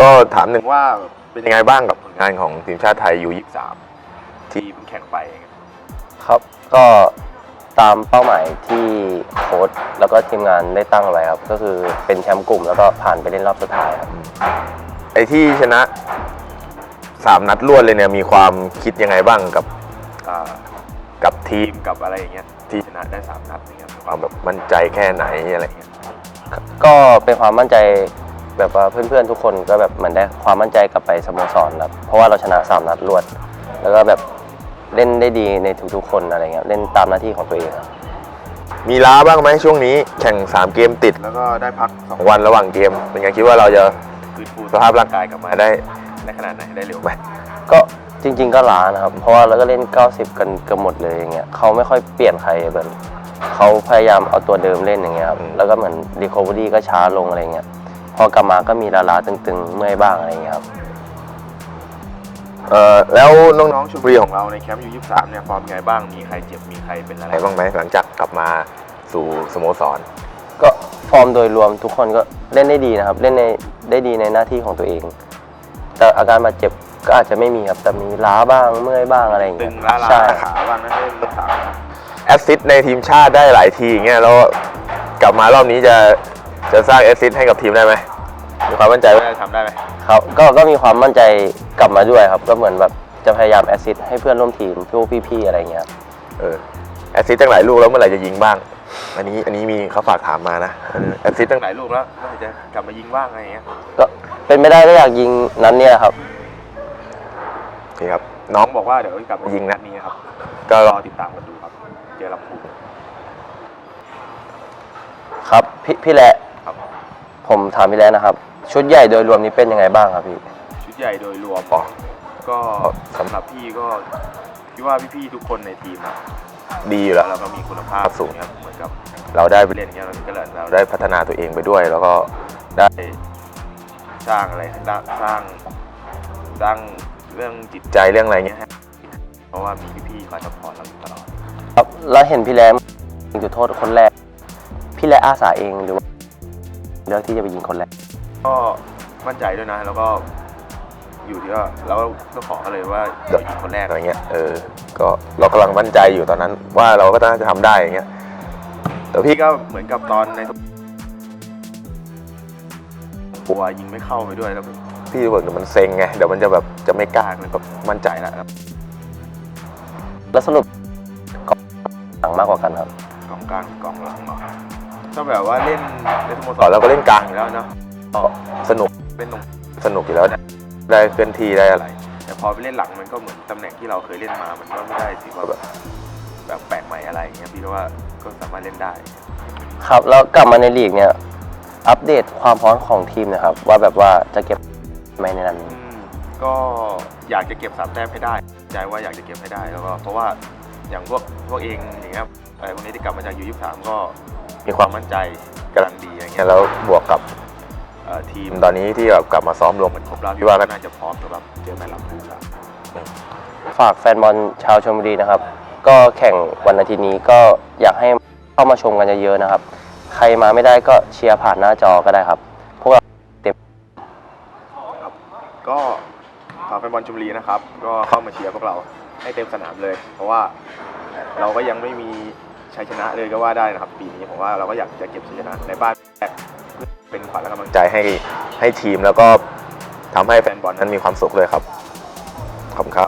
ก็ถามหนึ่งว่าเป็นยังไงบ้างกับผลงานของทีมชาติไทยยู23ที่เพิ่งแข่งไปครับก็ตามเป้าหมายที่โค้ชแล้วก็ทีมงานได้ตั้งไว้ครับ ก็คือเป็นแชมป์กลุ่มแล้วก็ผ่านไปเล่นรอบสุดท้ายครับ ไอ้ที่ชนะสามนัดรวดเลยเนี่ยมีความคิดยังไงบ้างกับอ่ากับทีมกับอะไรอย่างเงี้ยที่ชนะได้สามนัดเนี่ยมีความแบบมั่นใจแค่ไหนอะไรอย่างเงี้ย ก็เป็นความมั่นใจ แบบว่าเพื่อนๆทุกคนก็แบบเหมือนได้ความมั่นใจกลับไปสโมสรครับเพราะว่าเราชนะสามนัดรวด แล้วก็แบบเล่นได้ดีในทุกๆคนอะไรเงี้ยเล่นตามหน้าที่ของตัวเองครับมีล้าบ้างไหมช่วงนี้แข่ง 3 เกมติด แล้วก็ได้พัก 2 วันระหว่างเกม เป็นไงคิดว่าเราจะคืนฟูสภาพร่างกายกลับมาได้ได้ขนาดไหนได้เร็วไหมก็จริง ๆ ก็ล้านะครับ เพราะว่าเราก็เล่น 90 กันเกือบหมดเลยอย่างเงี้ยเขาไม่ค่อยเปลี่ยนใครแบบเขาพยายามเอาตัวเดิมเล่นอย่างเงี้ยครับแล้วก็เหมือนรีคอเวอรี่ก็ช้าลงอะไรเงี้ย พอกลับมาก็มีลาๆตึงๆ เมื่อยบ้างอะไรเงี้ยครับ เอ่อแล้วน้องๆชลบุรีของเราในแคมป์ยู23เนี่ยฟอร์มไงบ้างมีใครเจ็บมีใครเป็นอะไรบ้างไหมหลังจากกลับมาสู่สโมสร ก็ฟอร์มโดยรวมทุกคนก็เล่นได้ดีนะครับ เล่นในได้ดีในหน้าที่ของตัวเอง แต่อาการบาดเจ็บก็อาจจะไม่มีครับแต่มีล้าบ้างเมื่อยบ้างอะไรอย่างตึเงี้งยล้าลาใช่ขาบ้างนะไม่ได้ขาแอสซิสต์ในทีมชาติได้หลายทีอย่างเงี้ยแล้วกลับมารอบนี้จะ จะสร้างแอสซิสต์ให้กับทีมได้ไหมมีความมั่นใจว่าจะทำได้ไหมครับก็ก็มีความมั่นใจกลับมาด้วยครับ ก็เหมือนแบบจะพยายามแอสซิสต์ให้เพื่อนร่วมทีมพวกพี่ๆอะไรเงี้ยครับเออแอสซิสต์ตั้งหลายลูกแล้วเมื่อไหร่จะยิงบ้าง อันนี้อันนี้มีเขาฝากถามมานะเออแอสซิสต์ตั้งหลายลูกแล้วเมื่อไหร่จะกลับมายิงบ้างอะไรอย่างเงี้ยก็เป็นไม่ได้ก็อยากยิงนั้นเนี่ยครับโอเคครับน้องบอกว่าเดี๋ยวกลับมายิงนัดนี้ครับ ก็รอติดตามกันดูครับเจอลำพูนครับพี่พี่แหละครับ ผมถามพี่แหละนะครับ ชุดใหญ่โดยรวมนี้เป็นยังไงบ้างครับพี่ ชุดใหญ่โดยรวมก็สำหรับพี่ก็คิดว่าพี่ๆทุกคนในทีมอะดีอยู่แล้ว เราก็มีคุณภาพสูง ครับเหมือนกับเราได้ไปเล่นเงี้ยเราก็เลยเราได้พัฒนาตัวเองไปด้วย แล้วก็ได้สร้างอะไรสร้างสร้างสร้างเรื่องจิตใจเรื่องอะไรเงี้ยให้เพราะว่ามีพี่ๆคอยซัพพอร์ตเราอยู่ตลอด ครับแล้วเห็นพี่แหล้วยิงจุดโทษคนแรก พี่แหล้วอาสาเองหรือว่า เลือกที่จะไปยิงคนแรกก็มั่นใจด้วยนะ แล้วก็อยู่ที่ว่าแล้วก็ขอเขาเลยว่าเดี๋ยวยิงคนแรกอะไรเงี้ยเออก็เรากำลังมั่นใจอยู่ตอนนั้น ว่าเราก็น่าจะทำได้อย่างเงี้ยแต่พี่ก็เหมือนกับตอนในกลัวยิงไม่เข้าไปด้วยแล้วพี่บอกเดี๋ยวมันเซ็งไงเดี๋ยวมันจะแบบจะไม่กล้าเลยก็มั่นใจแล้วครับแล้วสรุปกองหลังมากกว่ากันครับ กองกลางกองหลังเนาะ ถ้าแบบว่าเล่นในสโมสรเราก็เล่นกลางอยู่แล้วเนาะก็สนุกเล่นตรงสนุกอยู่แล้วเนี่ยได้เคลื่อนที่ได้อะไร แต่พอไปเล่นหลังมันก็เหมือนตำแหน่งที่เราเคยเล่นมา มันก็ไม่ได้ถือว่าแบบแบบแปลกใหม่อะไรอย่างเงี้ยพี่ว่าก็สามารถเล่นได้ ครับแล้วกลับมาในลีกเนี่ยอัปเดตความพร้อมของทีมหนะครับ ว่าแบบว่าจะเก็บไหมในนั้นอืมก็อยากจะเก็บสามแต้มให้ได้ ใจว่าอยากจะเก็บให้ได้แล้วก็เพราะว่าอย่างพวกพวกเองอย่างเงี้ยอะไรพวกนี้ที่กลับมาจากยูยี่สามก็ มีความมั่นใจกำลังดีอย่างเงี้ยแล้วบวกกับเอ่อทีมตอนนี้ที่แบบกลับมาซ้อมรวมกันครบแล้วพี่ว่าก็น่าจะพร้อมสำหรับเจอแมตช์ลำพูนแล้วฝากแฟนบอลชาวชลบุรีนะครับ ก็แข่งวันอาทิตย์นี้ก็อยากให้เข้ามาชมกันเยอะๆนะครับ ใครมาไม่ได้ก็เชียร์ผ่านหน้าจอก็ได้ครับ พวกเราก็ฝากแฟนบอลชมบุรีนะครับ ก็เข้ามาเชียร์พวกเราให้เต็มสนามเลย เพราะว่าเราก็ยังไม่มี ชัยชนะเลยก็ว่าได้นะครับ ปีนี้ผมว่าเราก็อยากจะเก็บชัยชนะในบ้านแรกเป็นขวัญและกำลังใจให้ให้ทีมแล้วก็ทำให้แฟนบอลนั้นมีความสุขเลยครับขอบคุณครับ